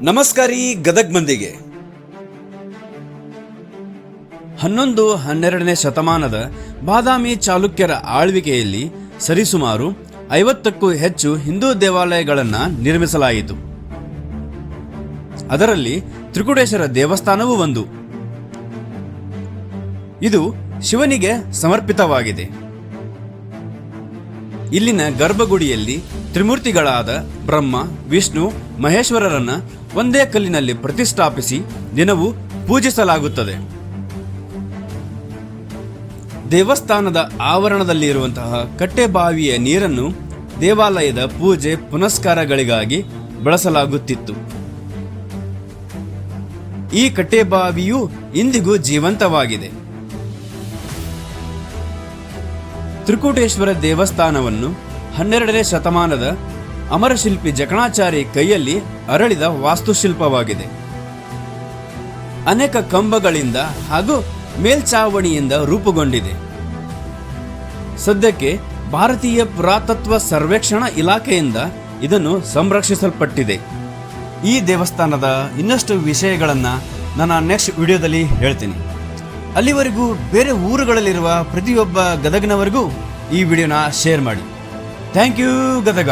ನಮಸ್ಕಾರಿ ಗದಗ್ ಮಂದಿಗೆ. ಹನ್ನೊಂದು ಹನ್ನೆರಡನೇ ಶತಮಾನದ ಬಾದಾಮಿ ಚಾಲುಕ್ಯರ ಆಳ್ವಿಕೆಯಲ್ಲಿ ಸರಿಸುಮಾರು ಐವತ್ತಕ್ಕೂ ಹೆಚ್ಚು ಹಿಂದೂ ದೇವಾಲಯಗಳನ್ನು ನಿರ್ಮಿಸಲಾಯಿತು. ಅದರಲ್ಲಿ ತ್ರಿಕುಟೇಶ್ವರ ದೇವಸ್ಥಾನವೂ ಒಂದು. ಇದು ಶಿವನಿಗೆ ಸಮರ್ಪಿತವಾಗಿದೆ. ಇಲ್ಲಿನ ಗರ್ಭಗುಡಿಯಲ್ಲಿ ತ್ರಿಮೂರ್ತಿಗಳಾದ ಬ್ರಹ್ಮ, ವಿಷ್ಣು, ಮಹೇಶ್ವರರನ್ನ ಒಂದೇ ಕಲ್ಲಿನಲ್ಲಿ ಪ್ರತಿಷ್ಠಾಪಿಸಿ ದಿನವೂ ಪೂಜಿಸಲಾಗುತ್ತದೆ. ದೇವಸ್ಥಾನದ ಆವರಣದಲ್ಲಿ ಇರುವಂತಹ ಕಟ್ಟೆಬಾವಿಯ ನೀರನ್ನು ದೇವಾಲಯದ ಪೂಜೆ ಪುನಸ್ಕಾರಗಳಿಗಾಗಿ ಬಳಸಲಾಗುತ್ತಿತ್ತು. ಈ ಕಟ್ಟೆಬಾವಿಯು ಇಂದಿಗೂ ಜೀವಂತವಾಗಿದೆ. ತ್ರಿಕೂಟೇಶ್ವರ ದೇವಸ್ಥಾನವನ್ನು ಹನ್ನೆರಡನೇ ಶತಮಾನದ ಅಮರಶಿಲ್ಪಿ ಜಕಣಾಚಾರಿ ಕೈಯಲ್ಲಿ ಅರಳಿದ ವಾಸ್ತುಶಿಲ್ಪವಾಗಿದೆ. ಅನೇಕ ಕಂಬಗಳಿಂದ ಹಾಗೂ ಮೇಲ್ಚಾವಣಿಯಿಂದ ರೂಪುಗೊಂಡಿದೆ. ಸದ್ಯಕ್ಕೆ ಭಾರತೀಯ ಪುರಾತತ್ವ ಸರ್ವೇಕ್ಷಣಾ ಇಲಾಖೆಯಿಂದ ಇದನ್ನು ಸಂರಕ್ಷಿಸಲ್ಪಟ್ಟಿದೆ. ಈ ದೇವಸ್ಥಾನದ ಇನ್ನಷ್ಟು ವಿಷಯಗಳನ್ನು ನನ್ನ ನೆಕ್ಸ್ಟ್ ವಿಡಿಯೋದಲ್ಲಿ ಹೇಳ್ತೀನಿ. ಅಲ್ಲಿವರೆಗೂ ಬೇರೆ ಊರುಗಳಲ್ಲಿರುವ ಪ್ರತಿಯೊಬ್ಬ ಗದಗಿನವರೆಗೂ ಈ ವಿಡಿಯೋನ ಶೇರ್ ಮಾಡಿ. Thank you Gadag!